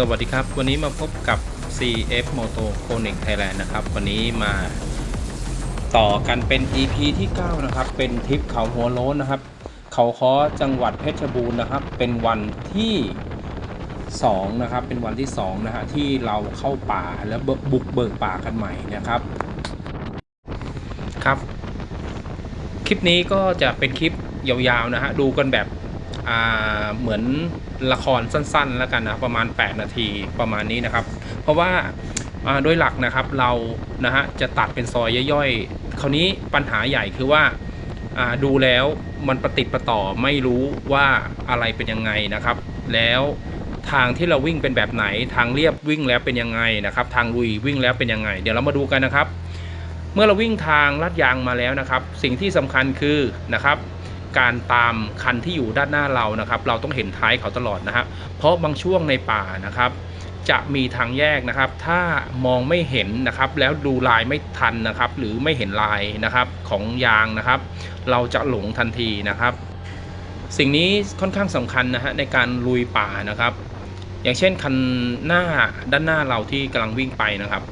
สวัสดีครับ วันนี้มาพบกับ CF Moto Connect Thailand นะครับ วันนี้มาต่อกันเป็น EP ที่ 9 นะครับ เป็นทริปเขาหัวโล้นนะครับ เขาค้อจังหวัดเพชรบูรณ์นะครับ เป็นวันที่ 2 นะครับ เป็นวันที่ 2 นะฮะ ที่เราเข้าป่าแล้วบุกเบิกป่ากันใหม่นะครับ ครับ คลิปนี้ก็จะเป็นคลิปยาวๆนะฮะ ดูกันแบบอ่าเหมือน ละครสั้นๆ แล้วกันนะประมาณ 8 นาทีประมาณนี้นะครับ เพราะว่าโดยหลักนะครับเรานะฮะจะตัดเป็นซอยย่อยๆ คราวนี้ปัญหาใหญ่คือว่าดูแล้วมันประติดประต่อไม่รู้ว่าอะไรเป็นยังไงนะครับ แล้วทางที่เราวิ่งเป็นแบบไหนทางเรียบวิ่งแล้วเป็นยังไงนะครับ ทางลุยวิ่งแล้วเป็นยังไง เดี๋ยวเรามาดูกันนะครับ เมื่อเราวิ่งทางลาดยางมาแล้วนะครับ สิ่งที่สำคัญคือนะครับ การตามคันที่อยู่ด้านหน้าเรานะครับ เราต้องเห็นท้ายเขาตลอดนะครับ เพราะบางช่วงในป่านะครับ จะมีทางแยกนะครับ ถ้ามองไม่เห็นนะครับ แล้วดูลายไม่ทันนะครับ หรือไม่เห็นลายนะครับของยางนะครับ เราจะหลงทันทีนะครับ สิ่งนี้ค่อนข้างสำคัญนะฮะในการลุยป่านะครับ อย่างเช่นคันหน้าด้านหน้าเราที่กำลังวิ่งไปนะครับ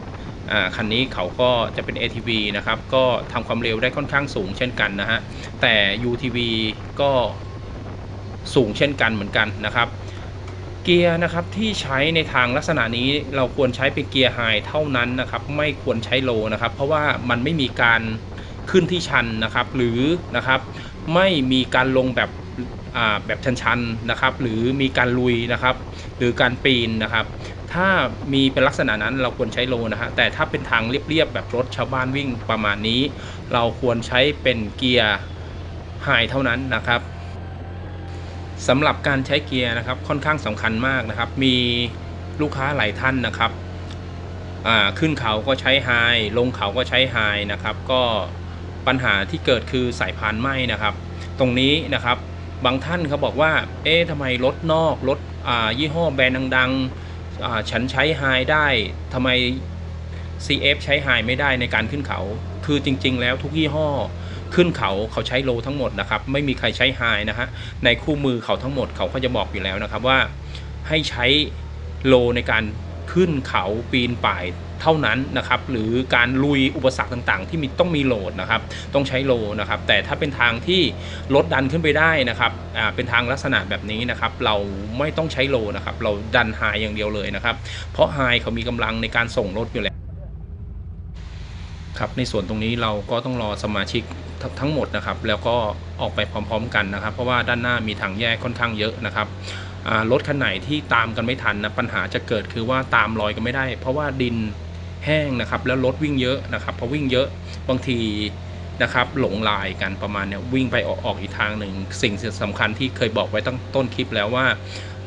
คันนี้เขาก็จะเป็น ATV นะครับ ก็ทำความเร็วได้ค่อนข้างสูงเช่นกันนะฮะ แต่ UTV ก็สูงเช่นกันเหมือนกันนะครับ เกียร์นะครับที่ใช้ในทางลักษณะนี้เราควรใช้เป็นเกียร์ไฮเท่านั้นนะครับ ไม่ควรใช้โลนะครับ เพราะว่ามันไม่มีการขึ้นที่ชันนะครับ หรือนะครับไม่มีการลงแบบแบบชันๆนะครับ หรือมีการลุยนะครับ หรือการปีนนะครับ ถ้ามีเป็นลักษณะนั้นเราควรใช้โลนะฮะแต่ถ้าเป็นทางเรียบๆแบบรถชาวบ้านวิ่งประมาณนี้ เราควรใช้เป็นเกียร์ไฮเท่านั้นนะครับสำหรับการใช้เกียร์นะครับค่อนข้างสำคัญมากนะครับ มีลูกค้าหลายท่านนะครับขึ้นเขาก็ใช้ไฮลงเขาก็ใช้ไฮนะครับ ก็ปัญหาที่เกิดคือสายพานไหมนะครับ ตรงนี้นะครับบางท่านเขาบอกว่า เอ๊ะทำไมรถนอกรถยี่ห้อแบรนด์ดังๆ ฉันใช้ไฮได้ทำไม CF ใช้ไฮไม่ได้ในการขึ้นเขา คือจริง ๆ แล้วทุกยี่ห้อขึ้นเขาเขาใช้โลทั้งหมดนะครับ ไม่มีใครใช้ไฮนะฮะในคู่มือเขาทั้งหมดเขาก็จะบอกอยู่แล้วนะครับว่าให้ใช้โลในการ ขึ้นเขาปีนป่ายเท่านั้นนะครับหรือการลุยอุปสรรคต่างๆ ที่มีต้องมีโหลดนะครับต้องใช้โลนะครับแต่ถ้าเป็นทางที่รถดันขึ้นไปได้นะครับอ่าเป็นทางลักษณะแบบนี้นะครับเราไม่ต้องใช้โลนะครับเราดันไฮอย่างเดียวเลยนะครับเพราะไฮเขามีกำลังในการส่งรถอยู่แล้วครับในส่วนตรงนี้เราก็ต้องรอสมาชิกทั้งหมดนะครับแล้วก็ออกไปพร้อม ๆ กันนะครับ เพราะว่าด้านหน้ามีทางแยกค่อนข้างเยอะนะครับ รถคันไหนที่ตามกันไม่ทันนะปัญหาจะเกิดคือว่าตามรอยกันไม่ได้ เพราะว่าดินแห้งนะครับ แล้วรถวิ่งเยอะนะครับพอวิ่งเยอะบางทีนะครับหลงลายกันประมาณเนี้ยวิ่งไปออกออกอีกทางหนึ่ง สิ่งสำคัญที่เคยบอกไว้ตั้งต้นคลิปแล้วว่า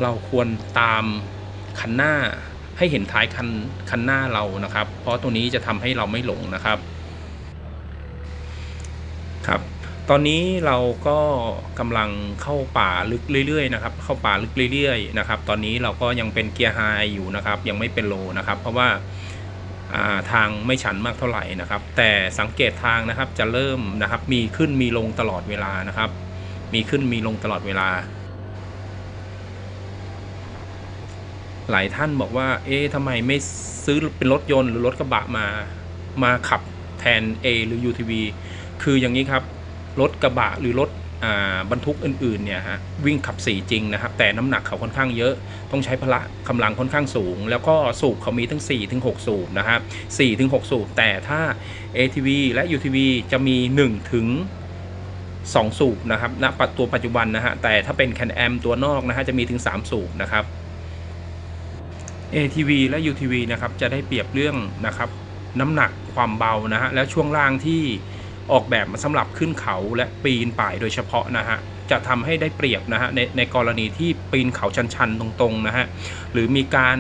เราควรตามคันหน้าให้เห็นท้ายคันคันหน้าเรานะครับ เพราะตัวนี้จะทำให้เราไม่หลงนะครับครับ ตอนนี้เราก็กำลังเข้าป่าลึกเรื่อยๆนะครับ เข้าป่าลึกเรื่อยๆนะครับ ตอนนี้เราก็ยังเป็นเกียร์ไฮอยู่นะครับ ยังไม่เป็นโลนะครับ เพราะว่าอ่าทางไม่ชันมากเท่าไหร่นะครับ แต่สังเกตทางนะครับจะเริ่มนะครับ มีขึ้นมีลงตลอดเวลานะครับ มีขึ้นมีลงตลอดเวลา หลายท่านบอกว่า เอ๊ะทำไมไม่ซื้อเป็นรถยนต์หรือรถกระบะมา มาขับแทน A หรือ UTV คืออย่างนี้ครับ รถกระบะหรือรถอบรรทุกอื่นๆเนี่ยฮะวิ่งขับสี่จริงนะครับ แต่น้ำหนักเขาค่อนข้างเยอะ ต้องใช้พละกำลังค่อนข้างสูง แล้วก็สูบเขามีทั้ง 4 ถึง 6 สูบนะครับ4ถึง 6 สูบ แต่ถ้า ATV และ UTV จะมี 1 ถึง 2 สูบนะครับณปัจตัวปัจจุบันนะฮะแต่ถ้าเป็นแคนแอมตัวนอกนะฮะจะมีถึง 3 สูบนะครับ ATV และ UTV นะครับจะได้เปรียบเรื่องนะครับน้ำหนักความเบานะฮะแล้วช่วงล่างที่ ออกแบบมาสำหรับขึ้นเขาและปีนป่ายโดยเฉพาะนะฮะจะทำให้ได้เปรียบนะฮะในในกรณีที่ปีนเขาชันๆ ตรงๆนะฮะหรือมีการ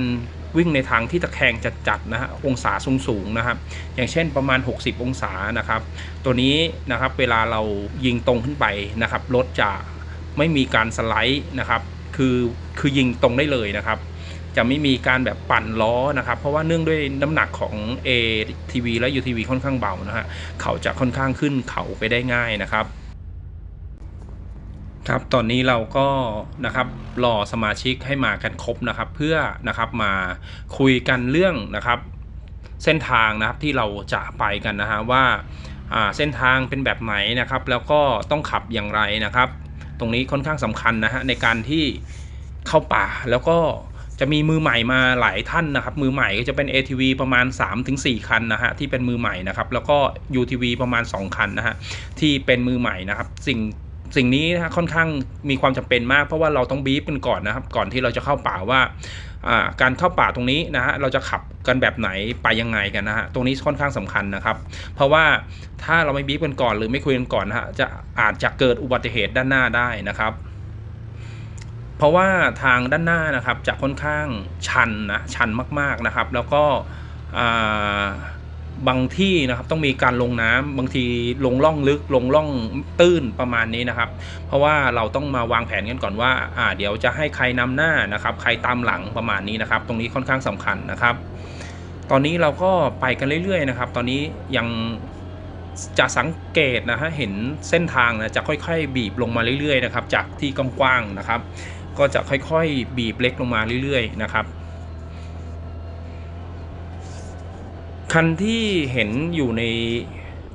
วิ่งในทางที่ตะแคงจัดๆนะฮะองศาสูงๆนะครับ อย่างเช่นประมาณ 60 องศานะครับ ตัวนี้นะครับเวลาเรายิงตรงขึ้นไปนะครับรถจะไม่มีการสไลด์นะครับ คือคือยิงตรงได้เลยนะครับ จะไม่มีการแบบปั่นล้อนะครับ เพราะว่าเนื่องด้วยน้ำหนักของ ATV และ UTV ค่อนข้างเบานะฮะเขาจะค่อนข้างขึ้นเขาไปได้ง่ายนะครับครับตอนนี้เราก็นะครับรอสมาชิกให้มากันครบนะครับเพื่อนะครับมาคุยกันเรื่องนะครับเส้นทางนะครับที่เราจะไปกันนะฮะว่าอ่าเส้นทางเป็นแบบไหนนะครับ แล้วก็ต้องขับอย่างไรนะครับ ตรงนี้ค่อนข้างสำคัญนะฮะในการที่เข้าป่าแล้วก็ จะมีมือใหม่มาหลายท่านนะครับ มือใหม่ก็จะเป็น ATV ประมาณ 3-4 คันนะฮะที่เป็นมือใหม่นะครับแล้วก็ UTV ประมาณ 2 คันนะฮะที่เป็นมือใหม่นะครับสิ่งสิ่งนี้นะค่อนข้างมีความจำเป็นมากเพราะว่าเราต้องบีบกันก่อนนะครับ ก่อนที่เราจะเข้าป่าว่าการเข้าป่าตรงนี้นะฮะเราจะขับกันแบบไหนไปยังไงกันนะฮะตรงนี้ค่อนข้างสำคัญนะครับ เพราะว่าถ้าเราไม่บีบกันก่อนหรือไม่คุยกันก่อนนะฮะจะอาจจะเกิดอุบัติเหตุด้านหน้าได้นะครับ เพราะว่าทางด้านหน้านะครับจะค่อนข้างชันนะชันมากๆนะครับ แล้วก็บางที่นะครับต้องมีการลงน้ำบางทีลงล่องลึกลงล่องตื้นประมาณนี้นะครับ เพราะว่าเราต้องมาวางแผนกันก่อนว่าอ่า เดี๋ยวจะให้ใครนำหน้านะครับ ใครตามหลังประมาณนี้นะครับ ตรงนี้ค่อนข้างสำคัญนะครับ ตอนนี้เราก็ไปกันเรื่อยๆนะครับ ตอนนี้ยังจะสังเกตนะฮะเห็นเส้นทางนะจะค่อยๆ บีบลงมาเรื่อยๆนะครับ จากที่กว้างๆนะครับ ก็จะค่อยๆ บีบเล็กลงมาเรื่อยๆนะครับ คันที่เห็นอยู่ใน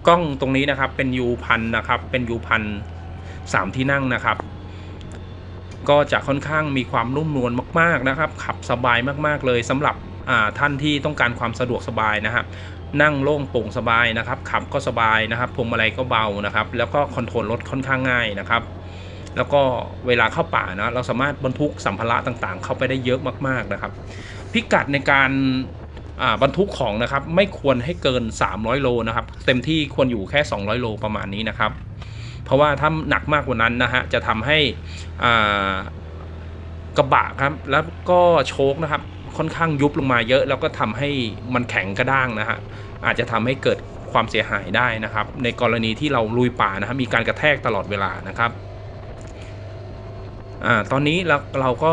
กล้องตรงนี้นะครับเป็นยูพันนะครับเป็นยูพันสามที่นั่งนะครับ ก็จะค่อนข้างมีความนุ่มนวลมาก ๆนะครับ ขับสบายมากๆเลยสำหรับท่านที่ต้องการความสะดวกสบายนะครับนั่งโล่งโปร่งสบายนะครับ ขับก็สบายนะครับพวงมาลัยก็เบานะครับ แล้วก็คอนโทรลรถค่อนข้างง่ายนะครับ แล้วก็เวลาเข้าป่านะเราสามารถบรรทุกสัมภาระต่างๆ เข้าไปได้เยอะมากๆนะครับ พิกัดในการบรรทุกของนะครับไม่ควรให้เกิน 300 โลนะครับ เต็มที่ควรอยู่แค่ 200 โลประมาณนี้นะครับ เพราะว่าถ้าหนักมากกว่านั้นนะฮะจะทำให้กระบะครับแล้วก็โชคนะครับค่อนข้างยุบลงมาเยอะ แล้วก็ทำให้มันแข็งกระด้างนะฮะอาจจะทำให้เกิดความเสียหายได้นะครับ ในกรณีที่เราลุยป่านะครับมีการกระแทกตลอดเวลานะครับ อ่าตอนนี้เราเราก็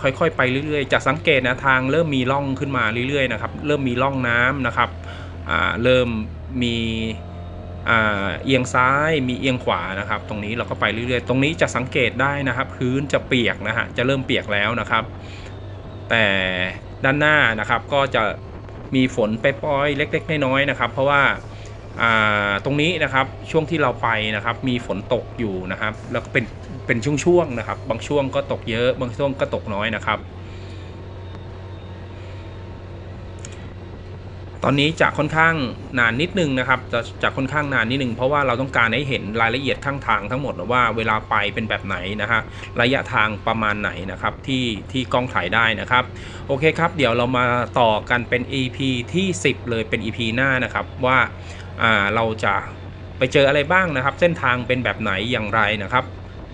ค่อยๆไปเรื่อยๆจะสังเกตนะทางเริ่มมีร่องขึ้นมาเรื่อยๆนะครับเริ่มมีร่องน้ำนะครับอ่าเริ่มมีอ่าเอียงซ้ายมีเอียงขวานะครับ ตรงนี้เราก็ไปเรื่อยๆ ตรงนี้จะสังเกตได้นะครับ พื้นจะเปียกนะฮะจะเริ่มเปียกแล้วนะครับ แต่ด้านหน้านะครับก็จะมีฝนไปปล่อยเล็กๆน้อยๆนะครับ เพราะว่าตรงนี้นะครับช่วงที่เราไปนะครับมีฝนตกอยู่นะครับ แล้วก็เป็น เป็นช่วงๆนะครับ บางช่วงก็ตกเยอะ บางช่วงก็ตกน้อยนะครับ ตอนนี้จะค่อนข้างนานนิดนึงนะครับ จะจะค่อนข้างนานนิดนึงเพราะว่าเราต้องการให้เห็นรายละเอียดข้างทางทั้งหมดว่าเวลาไปเป็นแบบไหนนะฮะระยะทางประมาณไหนนะครับที่ที่กล้องถ่ายได้นะครับ โอเคครับ เดี๋ยวเรามาต่อกันเป็น EP ที่ 10 เลยเป็น EP หน้านะครับว่าอ่าเราจะไปเจออะไรบ้างนะครับ เส้นทางเป็นแบบไหนอย่างไรนะครับ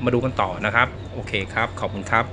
มาดูกันต่อนะครับ โอเคครับ ขอบคุณครับ